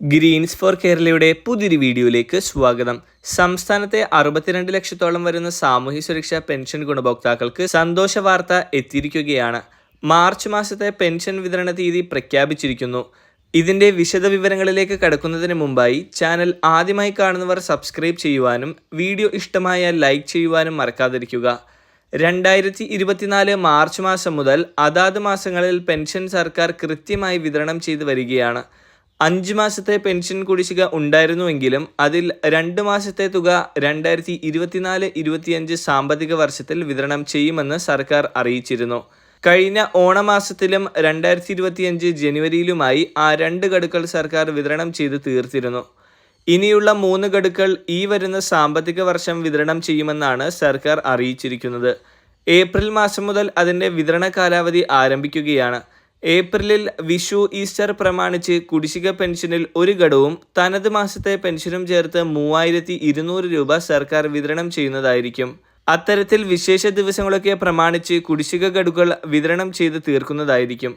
Green's four കേരളയുടെ പുതിയൊരു വീഡിയോയിലേക്ക് സ്വാഗതം. സംസ്ഥാനത്തെ അറുപത്തിരണ്ട് ലക്ഷത്തോളം വരുന്ന സാമൂഹ്യ സുരക്ഷാ പെൻഷൻ ഗുണഭോക്താക്കൾക്ക് സന്തോഷ വാർത്ത എത്തിയിരിക്കുകയാണ്. മാർച്ച് മാസത്തെ പെൻഷൻ വിതരണ തീയതി പ്രഖ്യാപിച്ചിരിക്കുന്നു. ഇതിന്റെ വിശദ വിവരങ്ങളിലേക്ക് കടക്കുന്നതിന് മുമ്പായി ചാനൽ ആദ്യമായി കാണുന്നവർ സബ്സ്ക്രൈബ് ചെയ്യുവാനും വീഡിയോ ഇഷ്ടമായ ലൈക്ക് ചെയ്യുവാനും മറക്കാതിരിക്കുക. രണ്ടായിരത്തി ഇരുപത്തിനാല് മാർച്ച് മാസം മുതൽ അതാത് മാസങ്ങളിൽ പെൻഷൻ സർക്കാർ കൃത്യമായി വിതരണം ചെയ്തു വരികയാണ്. അഞ്ച് മാസത്തെ പെൻഷൻ കുടിശ്ശിക ഉണ്ടായിരുന്നുവെങ്കിലും അതിൽ രണ്ട് മാസത്തെ തുക രണ്ടായിരത്തി ഇരുപത്തിനാല് ഇരുപത്തിയഞ്ച് സാമ്പത്തിക വർഷത്തിൽ വിതരണം ചെയ്യുമെന്ന് സർക്കാർ അറിയിച്ചിരുന്നു. കഴിഞ്ഞ ഓണമാസത്തിലും രണ്ടായിരത്തി ഇരുപത്തിയഞ്ച് ജനുവരിയിലുമായി ആ രണ്ട് ഗഡുക്കൾ സർക്കാർ വിതരണം ചെയ്ത് തീർത്തിരുന്നു. ഇനിയുള്ള മൂന്ന് ഗഡുക്കൾ ഈ വരുന്ന സാമ്പത്തിക വർഷം വിതരണം ചെയ്യുമെന്നാണ് സർക്കാർ അറിയിച്ചിരിക്കുന്നത്. ഏപ്രിൽ മാസം മുതൽ അതിന്റെ വിതരണ കാലാവധി ആരംഭിക്കുകയാണ്. ഏപ്രിലിൽ വിഷു ഈസ്റ്റർ പ്രമാണിച്ച് കുടിശ്ശിക പെൻഷനിൽ ഒരു ഘടവും തനത് മാസത്തെ പെൻഷനും ചേർത്ത് മൂവായിരത്തി ഇരുന്നൂറ് രൂപ സർക്കാർ വിതരണം ചെയ്യുന്നതായിരിക്കും. അത്തരത്തിൽ വിശേഷ ദിവസങ്ങളൊക്കെ പ്രമാണിച്ച് കുടിശ്ശിക ഘടുകൾ വിതരണം ചെയ്ത് തീർക്കുന്നതായിരിക്കും.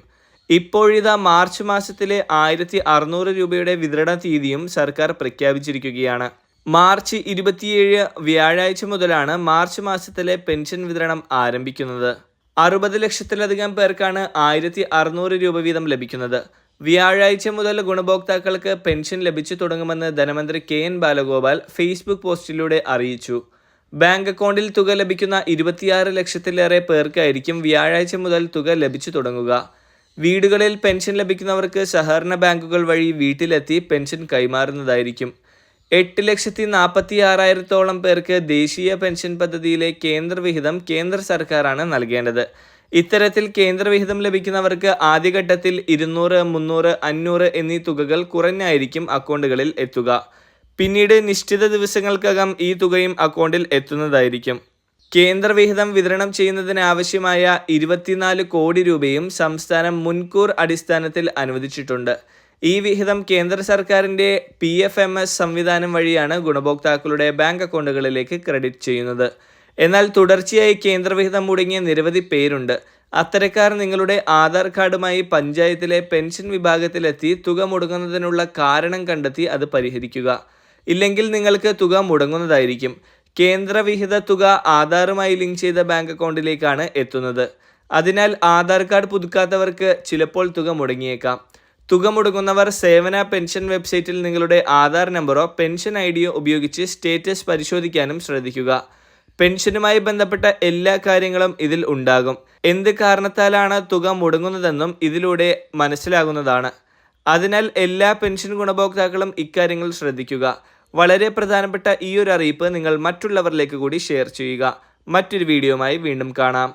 ഇപ്പോഴിതാ മാർച്ച് മാസത്തിലെ ആയിരത്തി അറുന്നൂറ് രൂപയുടെ വിതരണ തീയതിയും സർക്കാർ പ്രഖ്യാപിച്ചിരിക്കുകയാണ്. മാർച്ച് ഇരുപത്തിയേഴ് വ്യാഴാഴ്ച മുതലാണ് മാർച്ച് മാസത്തിലെ പെൻഷൻ വിതരണം ആരംഭിക്കുന്നത്. അറുപത് ലക്ഷത്തിലധികം പേർക്കാണ് ആയിരത്തി അറുന്നൂറ് രൂപ വീതം ലഭിക്കുന്നത്. വ്യാഴാഴ്ച മുതൽ ഗുണഭോക്താക്കൾക്ക് പെൻഷൻ ലഭിച്ചു തുടങ്ങുമെന്ന് ധനമന്ത്രി കെ എൻ ബാലഗോപാൽ ഫേസ്ബുക്ക് പോസ്റ്റിലൂടെ അറിയിച്ചു. ബാങ്ക് അക്കൗണ്ടിൽ തുക ലഭിക്കുന്ന ഇരുപത്തിയാറ് ലക്ഷത്തിലേറെ പേർക്കായിരിക്കും വ്യാഴാഴ്ച മുതൽ തുക ലഭിച്ചു തുടങ്ങുക. വീടുകളിൽ പെൻഷൻ ലഭിക്കുന്നവർക്ക് സഹകരണ ബാങ്കുകൾ വഴി വീട്ടിലെത്തി പെൻഷൻ കൈമാറുന്നതായിരിക്കും. എട്ട് ലക്ഷത്തി നാൽപ്പത്തി ആറായിരത്തോളം പേർക്ക് ദേശീയ പെൻഷൻ പദ്ധതിയിലെ കേന്ദ്രവിഹിതം കേന്ദ്ര സർക്കാരാണ് നൽകേണ്ടത്. ഇത്തരത്തിൽ കേന്ദ്രവിഹിതം ലഭിക്കുന്നവർക്ക് ആദ്യഘട്ടത്തിൽ ഇരുന്നൂറ് മുന്നൂറ് അഞ്ഞൂറ് എന്നീ തുകകൾ കുറഞ്ഞായിരിക്കും അക്കൗണ്ടുകളിൽ എത്തുക. പിന്നീട് നിശ്ചിത ദിവസങ്ങൾക്കകം ഈ തുകയും അക്കൗണ്ടിൽ എത്തുന്നതായിരിക്കും. കേന്ദ്രവിഹിതം വിതരണം ചെയ്യുന്നതിന് ആവശ്യമായ ഇരുപത്തിനാല് കോടി രൂപയും സംസ്ഥാനം മുൻകൂർ അടിസ്ഥാനത്തിൽ അനുവദിച്ചിട്ടുണ്ട്. ഈ വിഹിതം കേന്ദ്ര സർക്കാരിന്റെ പി എഫ് എം എസ് സംവിധാനം വഴിയാണ് ഗുണഭോക്താക്കളുടെ ബാങ്ക് അക്കൗണ്ടുകളിലേക്ക് ക്രെഡിറ്റ് ചെയ്യുന്നത്. എന്നാൽ തുടർച്ചയായി കേന്ദ്രവിഹിതം മുടങ്ങിയ നിരവധി പേരുണ്ട്. അത്തരക്കാർ നിങ്ങളുടെ ആധാർ കാർഡുമായി പഞ്ചായത്തിലെ പെൻഷൻ വിഭാഗത്തിലെത്തി തുക മുടങ്ങുന്നതിനുള്ള കാരണം കണ്ടെത്തി അത് പരിഹരിക്കുക. ഇല്ലെങ്കിൽ നിങ്ങൾക്ക് തുക മുടങ്ങുന്നതായിരിക്കും. കേന്ദ്രവിഹിത തുക ആധാറുമായി ലിങ്ക് ചെയ്ത ബാങ്ക് അക്കൗണ്ടിലേക്കാണ് എത്തുന്നത്. അതിനാൽ ആധാർ കാർഡ് പുതുക്കാത്തവർക്ക് ചിലപ്പോൾ തുക മുടങ്ങിയേക്കാം. തുക മുടങ്ങുന്നവർ സേവന പെൻഷൻ വെബ്സൈറ്റിൽ നിങ്ങളുടെ ആധാർ നമ്പറോ പെൻഷൻ ഐ ഡിയോ ഉപയോഗിച്ച് സ്റ്റേറ്റസ് പരിശോധിക്കാനും ശ്രദ്ധിക്കുക. പെൻഷനുമായി ബന്ധപ്പെട്ട എല്ലാ കാര്യങ്ങളും ഇതിൽ ഉണ്ടാകും. എന്ത് കാരണത്താലാണ് തുക മുടങ്ങുന്നതെന്നും ഇതിലൂടെ മനസ്സിലാകുന്നതാണ്. അതിനാൽ എല്ലാ പെൻഷൻ ഗുണഭോക്താക്കളും ഇക്കാര്യങ്ങൾ ശ്രദ്ധിക്കുക. വളരെ പ്രധാനപ്പെട്ട ഈ ഒരു അറിയിപ്പ് നിങ്ങൾ മറ്റുള്ളവരിലേക്ക് കൂടി ഷെയർ ചെയ്യുക. മറ്റൊരു വീഡിയോയുമായി വീണ്ടും കാണാം.